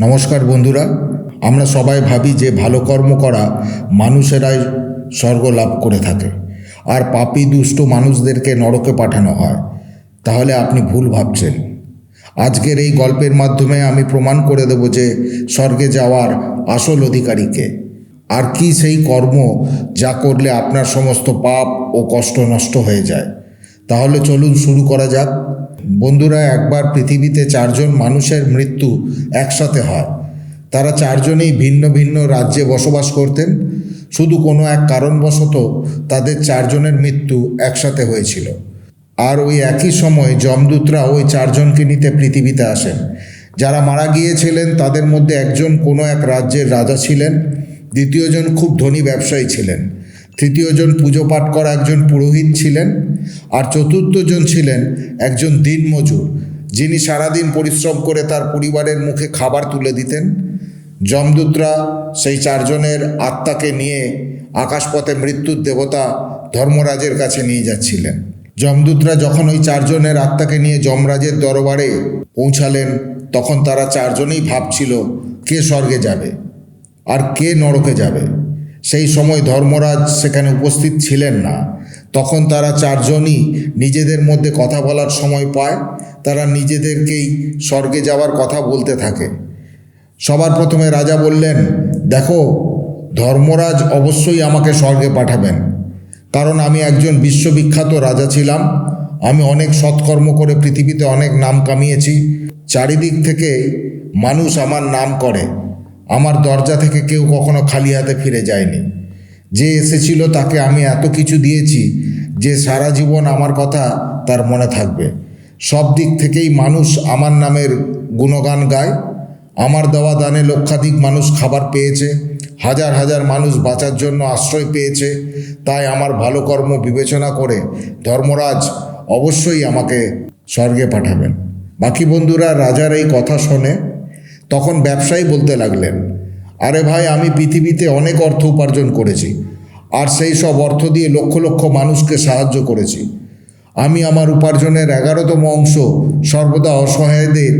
নমস্কার বন্ধুরা, আমরা সবাই ভাবি যে ভালো কর্ম করা মানুষেরাই স্বর্গ লাভ করে থাকে। আর পাপী, দুষ্ট মানুষদেরকে নরকে পাঠানো হয়। তাহলে আপনি ভুল ভাবছেন। আজকের এই গল্পের মাধ্যমে আমি প্রমাণ করে দেব যে স্বর্গে যাওয়ার আসল অধিকারীকে আর কি সেই কর্ম যা করলে আপনার সমস্ত পাপ ও কষ্ট নষ্ট হয়ে যায়। তাহলে চলুন শুরু করা যাক। বন্ধুরা, একবার পৃথিবীতে চারজন মানুষের মৃত্যু একসাথে হয়। তারা চারজনেই ভিন্ন ভিন্ন রাজ্যে বসবাস করতেন। শুধু কোনো এক কারণবশত তাদের চারজনের মৃত্যু একসাথে হয়েছিল। আর ওই একই সময় যমদূতরা ওই চারজনকে নিতে পৃথিবীতে আসেন। যারা মারা গিয়েছিলেন, তাদের মধ্যে একজন কোনো এক রাজ্যের রাজা ছিলেন। দ্বিতীয়জন খুব ধনী ব্যবসায়ী ছিলেন। তৃতীয়জন পুজো পাঠ করা একজন পুরোহিত ছিলেন আর চতুর্থজন ছিলেন একজন দিনমজুর, যিনি সারাদিন পরিশ্রম করে তার পরিবারের মুখে খাবার তুলে দিতেন। যমদূতরা সেই চারজনের আত্মাকে নিয়ে আকাশপথে মৃত্যুর দেবতা ধর্মরাজের কাছে নিয়ে যাচ্ছিলেন। যমদূতরা যখন ওই চারজনের আত্মাকে নিয়ে যমরাজের দরবারে পৌঁছালেন, তখন তারা চারজনেই ভাবছিল, কে স্বর্গে যাবে আর কে নরকে যাবে। সেই সময় ধর্মরাজ সেখানে উপস্থিত ছিলেন না। তখন তারা চারজনই নিজেদের মধ্যে কথা বলার সময় পায়। তারা নিজেদেরকেই স্বর্গে যাওয়ার কথা বলতে থাকে। সবার প্রথমে রাজা বললেন, দেখো, ধর্মরাজ অবশ্যই আমাকে স্বর্গে পাঠাবেন। কারণ আমি একজন বিশ্ববিখ্যাত রাজা ছিলাম। আমি অনেক সৎকর্ম করে পৃথিবীতে অনেক নাম কামিয়েছি। চারিদিক থেকে মানুষ আমার নাম করে। আমার দরজা থেকে কেউ কখনো খালি হাতে ফিরে যায়নি। যে এসেছিল তাকে আমি এত কিছু দিয়েছি যে সারা জীবন আমার কথা তার মনে থাকবে। সব দিক থেকেই মানুষ আমার নামের গুণগান গায়। আমার দেওয়া দানে লক্ষাধিক মানুষ খাবার পেয়েছে। হাজার হাজার মানুষ বাঁচার জন্য আশ্রয় পেয়েছে। তাই আমার ভালো কর্ম বিবেচনা করে ধর্মরাজ অবশ্যই আমাকে স্বর্গে পাঠাবেন। বাকি বন্ধুরা রাজার এই কথা শোনে, তখন ব্যবসায়ী বলতে লাগলেন আরে ভাই, আমি পৃথিবীতে অনেক অর্থ উপার্জন করেছি, আর সেই সব অর্থ দিয়ে লক্ষ লক্ষ মানুষকে সাহায্য করেছি। আমি আমার উপার্জনের এগারোতম অংশ সর্বদা অসহায়দের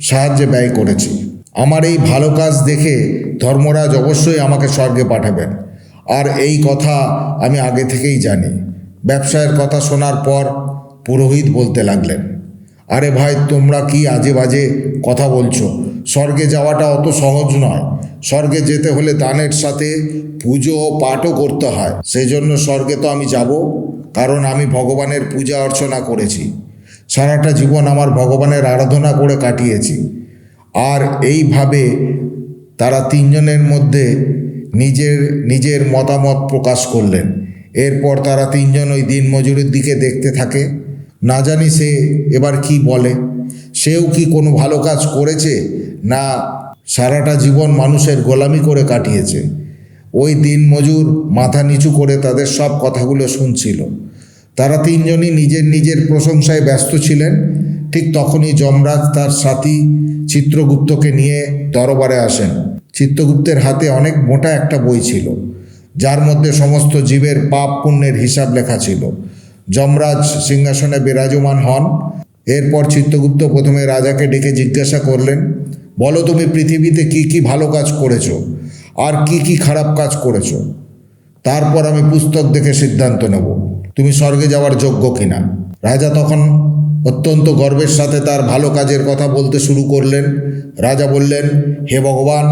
সাহায্যে ব্যয় করেছি। আমার এই ভালো কাজ দেখে ধর্মরাজ অবশ্যই আমাকে স্বর্গে পাঠাবেন। আর এই কথা আমি আগে থেকেই জানি। ব্যবসায়ের কথা শোনার পর পুরোহিত বলতে লাগলেন, আরে ভাই, তোমরা কি আজে বাজে কথা বলছো? স্বর্গে যাওয়াটা অত সহজ নয়। স্বর্গে যেতে হলে দানের সাথে পুজো ও পাঠও করতে হয়। সেই জন্য স্বর্গে তো আমি যাব, কারণ আমি ভগবানের পূজা অর্চনা করেছি। সারাটা জীবন আমার ভগবানের আরাধনা করে কাটিয়েছি। আর এইভাবে তারা তিনজনের মধ্যে নিজের নিজের মতামত প্রকাশ করলেন। এরপর তারা তিনজন ওই দিনমজুরের দিকে দেখতে থাকে। না জানি সে এবার কি বলে। সেও কি কোনো ভালো কাজ করেছে? না সারাটা জীবন মানুষের গোলামি করে কাটিয়েছে। ওই দিন মজুর মাথা নিচু করে তাদের সব কথাগুলো শুনছিল। তারা তিনজনই নিজের নিজের প্রশংসায় ব্যস্ত ছিলেন। ঠিক তখনই যমরাজ তার সাথী চিত্রগুপ্তকে নিয়ে দরবারে আসেন। চিত্রগুপ্তের হাতে অনেক মোটা একটা বই ছিল, যার মধ্যে সমস্ত জীবের পাপ পুণ্যের হিসাব লেখা ছিল। যমরাজ সিংহাসনে বিরাজমান হন। এরপর চিত্রগুপ্ত প্রথমে রাজাকে ডেকে জিজ্ঞাসা করলেন বলো তুমি পৃথিবীতে কি কি ভালো কাজ করেছ আর কি কি খারাপ কাজ করেছ। তারপর আমি পুস্তক দেখে সিদ্ধান্ত নেব। তুমি স্বর্গে যাওয়ার যোগ্য কিনা। রাজা তখন অত্যন্ত গর্বের সাথে তার ভালো কাজের কথা বলতে শুরু করলেন। রাজা বললেন, হে ভগবান,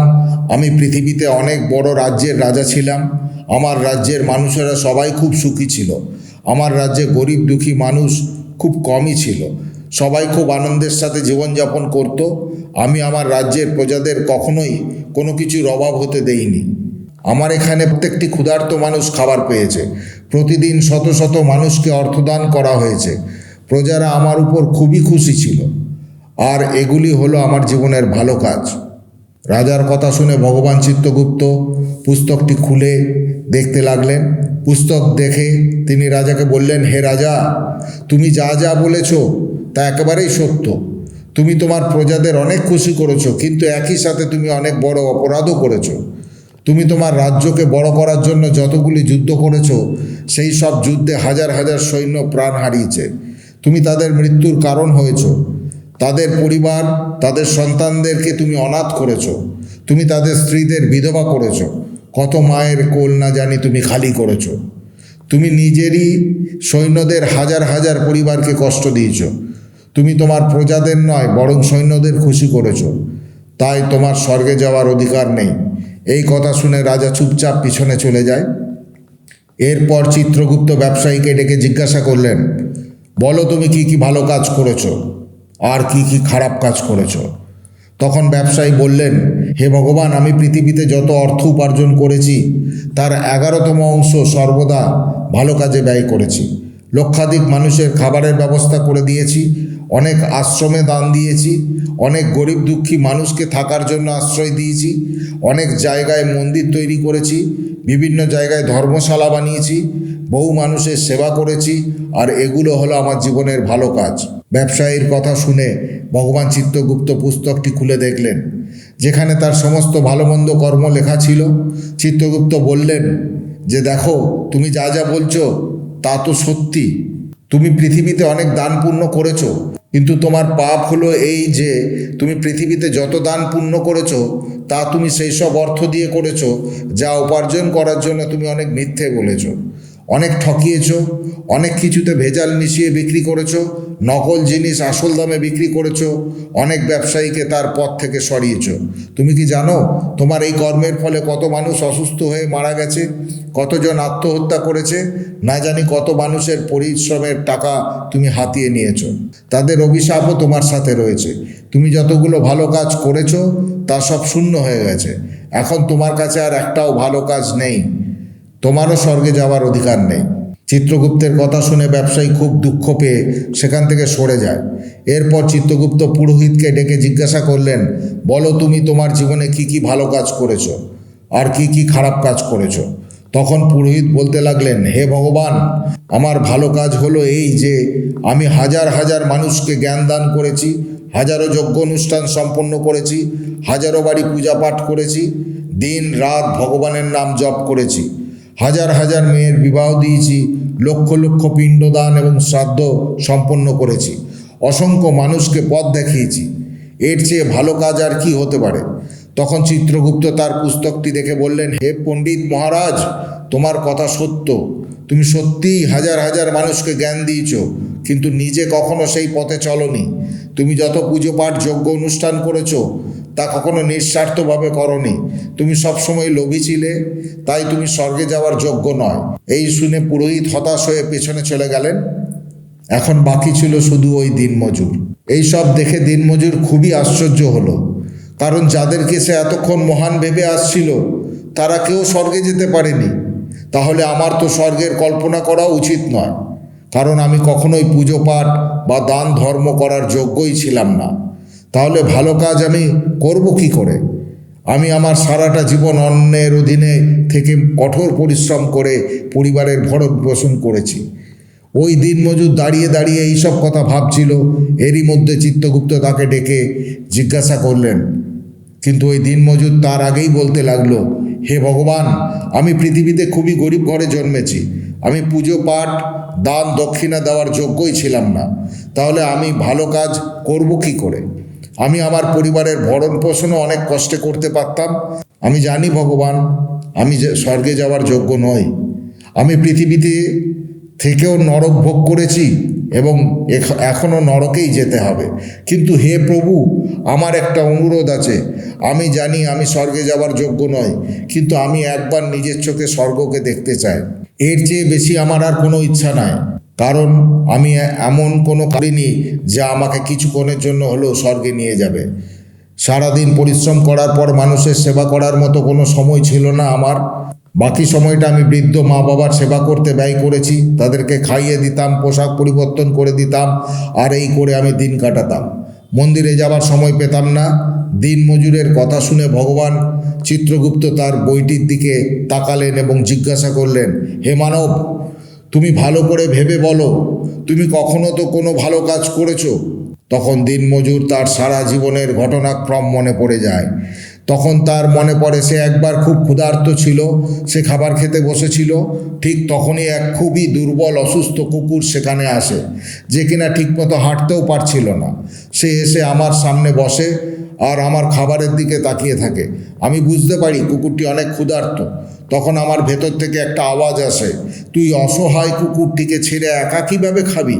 আমি পৃথিবীতে অনেক বড় রাজ্যের রাজা ছিলাম। আমার রাজ্যের মানুষেরা সবাই খুব সুখী ছিল। আমার রাজ্যে গরিব দুঃখী মানুষ খুব কমই ছিল। সবাই খুব আনন্দের সাথে জীবনযাপন করত। আমি আমার রাজ্যের প্রজাদের কখনোই কোনো কিছুর অভাব হতে দেইনি। আমার এখানে প্রত্যেকটি ক্ষুধার্ত মানুষ খাবার পেয়েছে। প্রতিদিন শত শত মানুষকে অর্থদান করা হয়েছে। প্রজারা আমার উপর খুবই খুশি ছিল। আর এগুলি হলো আমার জীবনের ভালো কাজ। রাজার কথা শুনে ভগবান চিত্তগুপ্ত পুস্তকটি খুলে দেখতে লাগলেন। পুস্তক দেখে তিনি রাজাকে বললেন, হে রাজা, তুমি যা যা বলেছ তা একেবারেই সত্য। তুমি তোমার প্রজাদের অনেক খুশি করেছ, কিন্তু একই সাথে তুমি অনেক বড় অপরাধও করেছ। তুমি তোমার রাজ্যকে বড় করার জন্য যতগুলি যুদ্ধ করেছ, সেই সব যুদ্ধে হাজার হাজার সৈন্য প্রাণ হারিয়েছে। তুমি তাদের মৃত্যুর কারণ হয়েছ। তাদের পরিবার, তাদের সন্তানদেরকে তুমি অনাথ করেছ। তুমি তাদের স্ত্রীদের বিধবা করেছ। কত মায়ের কোল না জানি তুমি খালি করেছ। তুমি নিজেরই সৈন্যদের হাজার হাজার পরিবারকে কষ্ট দিয়েছ। তুমি তোমার প্রজাদের নয়, বরং সৈন্যদের খুশি করেছ। তাই তোমার স্বর্গে যাওয়ার অধিকার নেই। এই কথা শুনে রাজা চুপচাপ পিছনে চলে যায়। এরপর চিত্রগুপ্ত ব্যবসায়ীকে ডেকে জিজ্ঞাসা করলেন, বলো তুমি কি কি ভালো কাজ করেছ? আর কি কি খারাপ কাজ করেছ? তখন ব্যবসায়ী বললেন, হে ভগবান, আমি পৃথিবীতে যত অর্থ উপার্জন করেছি, তার এগারোতম অংশ সর্বদা ভালো কাজে ব্যয় করেছি। লক্ষাধিক মানুষের খাবারের ব্যবস্থা করে দিয়েছি, অনেক আশ্রমে দান দিয়েছি, অনেক গরিব দুঃখী মানুষকে থাকার জন্য আশ্রয় দিয়েছি, অনেক জায়গায় মন্দির তৈরি করেছি, বিভিন্ন জায়গায় ধর্মশালা বানিয়েছি, বহু মানুষের সেবা করেছি, আর এগুলো হলো আমার জীবনের ভালো কাজ। ব্যবসায়ীর কথা শুনে ভগবান চিত্রগুপ্ত পুস্তকটি খুলে দেখলেন, যেখানে তার সমস্ত ভালো মন্দ কর্ম লেখা ছিল। চিত্রগুপ্ত বললেন, যে দেখো, তুমি যা যা বলছো তা তো সত্যি। তুমি পৃথিবীতে অনেক দান পূর্ণ করেছ, কিন্তু তোমার পাপ হলো এই যে, তুমি পৃথিবীতে যত দান পূর্ণ করেছ, তা তুমি সেই সব অর্থ দিয়ে করেছ, যা উপার্জন করার জন্য তুমি অনেক মিথ্যে বলেছ। অনেক ঠকিয়েছো, অনেক কিছুতে ভেজাল মিশিয়ে বিক্রি করেছ, নকল জিনিস আসল দামে বিক্রি করেছ, অনেক ব্যবসায়ীকে তার পথ থেকে সরিয়েছো। তুমি কি জানো, তোমার এই কর্মের ফলে কত মানুষ অসুস্থ হয়ে মারা গেছে? কতজন আত্মহত্যা করেছে, না জানি কত মানুষের পরিশ্রমের টাকা তুমি হাতিয়ে নিয়েছো। তাদের অভিশাপও তোমার সাথে রয়েছে। তুমি যতগুলো ভালো কাজ করেছ, তা সব শূন্য হয়ে গেছে। এখন তোমার কাছে আর একটাও ভালো কাজ নেই। তোমারও স্বর্গে যাওয়ার অধিকার নেই। চিত্রগুপ্তের কথা শুনে ব্যবসায়ী খুব দুঃখ পেয়ে সেখান থেকে সরে যায়। এরপর চিত্রগুপ্ত পুরোহিতকে ডেকে জিজ্ঞাসা করলেন, বলো তুমি তোমার জীবনে কি কি ভালো কাজ করেছ? আর কি কি খারাপ কাজ করেছ? তখন পুরোহিত বলতে লাগলেন, হে ভগবান, আমার ভালো কাজ হলো এই যে আমি হাজার হাজার মানুষকে জ্ঞান দান করেছি, হাজারো যজ্ঞ অনুষ্ঠান সম্পন্ন করেছি, হাজারো বাড়ি পূজা পাঠ করেছি, দিন রাত ভগবানের নাম জপ করেছি, হাজার হাজার মেয়ের বিবাহ দিয়েছি, লক্ষ লক্ষ পিণ্ডদান এবং শ্রাদ্ধ সম্পন্ন করেছি, অসংখ্য মানুষকে পথ দেখিয়েছি। এর চেয়ে ভালো কাজ আর কি হতে পারে? তখন চিত্রগুপ্ত তার পুস্তকটি দেখে বললেন, হে পণ্ডিত মহারাজ, তোমার কথা সত্য। তুমি সত্যিই হাজার হাজার মানুষকে জ্ঞান দিয়েছ, কিন্তু নিজে কখনো সেই পথে চলনি। তুমি যত পুজো পাঠ যজ্ঞ অনুষ্ঠান করেছ, তা কখনো নিঃস্বার্থভাবে করনি। তুমি সবসময় লোভী ছিলে, তাই তুমি স্বর্গে যাওয়ার যোগ্য নয়। এই শুনে পুরোহিত হতাশ হয়ে পেছনে চলে গেলেন। এখন বাকি ছিল শুধু ওই দিনমজুর। এই সব দেখে দিনমজুর খুবই আশ্চর্য হলো। কারণ যাদেরকে সে এতক্ষণ মহান ভেবে আসছিল, তারা কেউ স্বর্গে যেতে পারেনি। তাহলে আমার তো স্বর্গের কল্পনা করা উচিত নয়। কারণ আমি কখনোই পুজো পাঠ বা দান ধর্ম করার যোগ্যই ছিলাম না। তাহলে ভালো কাজ আমি করব কি করে? আমি আমার সারাটা জীবন অন্যের অধীনে থেকে কঠোর পরিশ্রম করে পরিবারের ভরণ পোষণ করেছি। ওই দিনমজুর দাঁড়িয়ে দাঁড়িয়ে এইসব কথা ভাবছিল। এরই মধ্যে চিত্তগুপ্ত তাকে ডেকে জিজ্ঞাসা করলেন কিন্তু ওই দিন দিনমজুর তার আগেই বলতে লাগল, হে ভগবান, আমি পৃথিবীতে খুবই গরিব ঘরে জন্মেছি। আমি পুজো, পাঠ, দান, দক্ষিণা দেওয়ার যোগ্যই ছিলাম না। তাহলে আমি ভালো কাজ করব কি করে? আমি আমার পরিবারের ভরণ পোষণও অনেক কষ্টে করতে পারতাম। আমি জানি ভগবান, আমি স্বর্গে যাওয়ার যোগ্য নই। আমি পৃথিবীতে থেকেও নরক ভোগ করেছি এবং এখনও নরকেই যেতে হবে। কিন্তু হে প্রভু, আমার একটা অনুরোধ আছে। আমি জানি আমি স্বর্গে যাওয়ার যোগ্য নয়, কিন্তু আমি একবার নিজের চোখে স্বর্গকে দেখতে চাই। এর চেয়ে বেশি আমার আর কোনো ইচ্ছা নাই। কারণ আমি এমন কোনো করিনি যা আমাকে কিছুক্ষণের জন্য হলেও স্বর্গে নিয়ে যাবে। সারাদিন পরিশ্রম করার পর মানুষের সেবা করার মতো কোনো সময় ছিল না আমার। বাকি সময়টা আমি বৃদ্ধ মা বাবার সেবা করতে ব্যয় করেছি, তাদেরকে খাইয়ে দিতাম, পোশাক পরিবর্তন করে দিতাম, আর এই করে আমি দিন কাটাতাম। মন্দিরে যাবার সময় পেতাম না, দিন মজুরের কথা শুনে ভগবান চিত্রগুপ্ত তার বইটির দিকে তাকালেন এবং জিজ্ঞাসা করলেন, হে মানব, তুমি ভালো করে ভেবে বলো, তুমি কখনো তো কোনো ভালো কাজ করেছ? তখন দিনমজুর তার সারা জীবনের ঘটনাক্রম মনে পড়ে যায়। তখন তার মনে পড়ে সে একবার খুব ক্ষুধার্ত ছিল, সে খাবার খেতে বসেছিল, ঠিক তখনই এক খুবই দুর্বল, অসুস্থ কুকুর সেখানে আসে, যে কিনা ঠিকমতো হাঁটতেও পারছিল না। সে এসে আমার সামনে বসে আর আমার খাবারের দিকে তাকিয়ে থাকে। আমি বুঝতে পারি কুকুরটি অনেক ক্ষুধার্ত। তখন আমার ভেতর থেকে একটা আওয়াজ আসে, তুই অসহায় কুকুরটিকে ছেড়ে একা কীভাবে খাবি?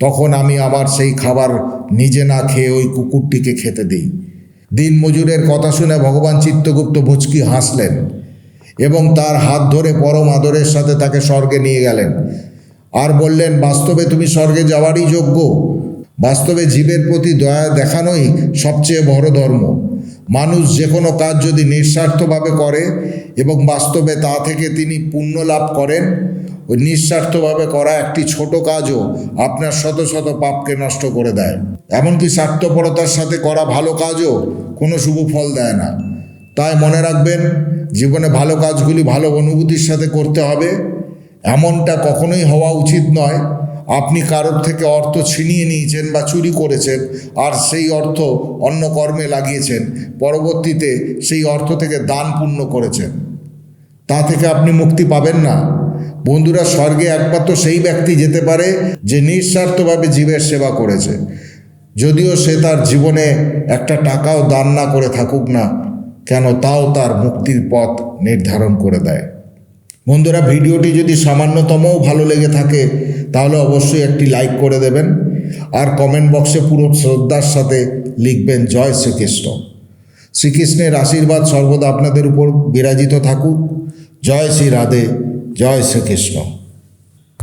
তখন আমি আমার সেই খাবার নিজে না খেয়ে ওই কুকুরটিকে খেতে দিই। দিন মজুরের কথা শুনে ভগবান চিত্তগুপ্ত ভুচকি হাসলেন এবং তার হাত ধরে পরম আদরের সাথে তাকে স্বর্গে নিয়ে গেলেন। আর বললেন, বাস্তবে তুমি স্বর্গে যাওয়ারই যোগ্য। বাস্তবে জীবের প্রতি দয়া দেখানোই সবচেয়ে বড় ধর্ম। মানুষ যে কোনো কাজ যদি নিঃস্বার্থভাবে করে এবং বাস্তবে তা থেকে তিনি পুণ্য লাভ করেন ওই নিঃস্বার্থভাবে করা একটি ছোট কাজও আপনার শত শত পাপকে নষ্ট করে দেয়। এমনকি স্বার্থপরতার সাথে করা ভালো কাজও কোনো শুভ ফল দেয় না। তাই মনে রাখবেন, জীবনে ভালো কাজগুলি ভালো অনুভূতির সাথে করতে হবে। এমনটা কখনোই হওয়া উচিত নয়। আপনি কারোর থেকে অর্থ ছিনিয়ে নিয়েছেন বা চুরি করেছেন আর সেই অর্থ অন্য কর্মে লাগিয়েছেন, পরবর্তীতে সেই অর্থ থেকে দান পুণ্য করেছেন। তা থেকে আপনি মুক্তি পাবেন না। বন্ধুরা, স্বর্গে একমাত্র সেই ব্যক্তি যেতে পারে যে নিঃস্বার্থভাবে জীবের সেবা করেছে। যদিও সে তার জীবনে একটা টাকাও দান না করে থাকুক না, কেন তাও তার মুক্তির পথ নির্ধারণ করে দেয়। বন্ধুরা, ভিডিওটি যদি সামান্যতমও ভালো লেগে থাকে, তাহলে অবশ্যই একটি লাইক করে দেবেন আর কমেন্ট বক্সে পুরো শ্রদ্ধার সাথে লিখবেন, জয় শ্রীকৃষ্ণ। শ্রীকৃষ্ণের আশীর্বাদ সর্বদা আপনাদের উপর বিরাজিত থাকুক। জয় শ্রী রাধে। জয় শ্রীকৃষ্ণ